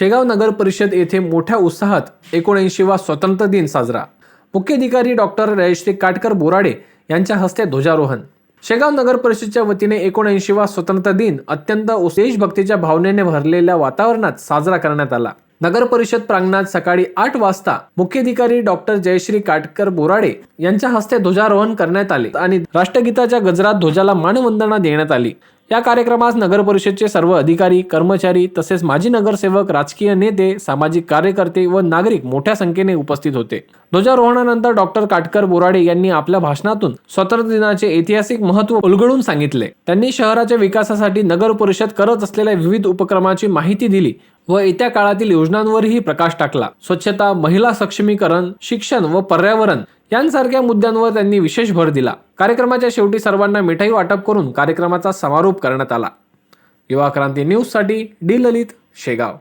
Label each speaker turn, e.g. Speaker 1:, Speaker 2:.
Speaker 1: शेगाव नगर परिषद येथे मोठ्या उत्साहात एकोणऐंशीवा स्वतंत्र दिन साजरा. मुख्याधिकारी डॉक्टर जयश्री काटकर बोराडे यांच्या हस्ते ध्वजारोहण. शेगाव नगर परिषदच्या वतीने एकोणऐंशीवा स्वतंत्र दिन अत्यंत देशभक्तीच्या भावनेने भरलेल्या वातावरणात साजरा करण्यात आला. नगर परिषद प्रांगणात सकाळी आठ वाजता मुख्याधिकारी डॉक्टर जयश्री काटकर बोराडे यांच्या हस्ते ध्वजारोहण करण्यात आले आणि राष्ट्रगीताच्या गजरात ध्वजाला मानवंदना देण्यात आली. या कार्यक्रमास नगर परिषदचे सर्व अधिकारी कर्मचारी तसेच माजी नगरसेवक राजकीय नेते सामाजिक कार्यकर्ते व नागरिक मोठ्या संख्येने उपस्थित होते. ध्वजारोहणानंतर डॉक्टर काटकर बोराडे यांनी आपल्या भाषणातून स्वातंत्र्य दिनाचे ऐतिहासिक महत्त्व उलगडून सांगितले. त्यांनी शहराच्या विकासासाठी नगर परिषद करत असलेल्या विविध उपक्रमाची माहिती दिली व येत्या काळातील योजनांवरही प्रकाश टाकला. स्वच्छता महिला सक्षमीकरण शिक्षण व पर्यावरण यांसारख्या मुद्द्यांवर त्यांनी विशेष भर दिला. कार्यक्रमाच्या शेवटी सर्वांना मिठाई वाटप करून कार्यक्रमाचा समारोप करण्यात आला. युवा क्रांती न्यूजसाठी डी ललित शेगाव.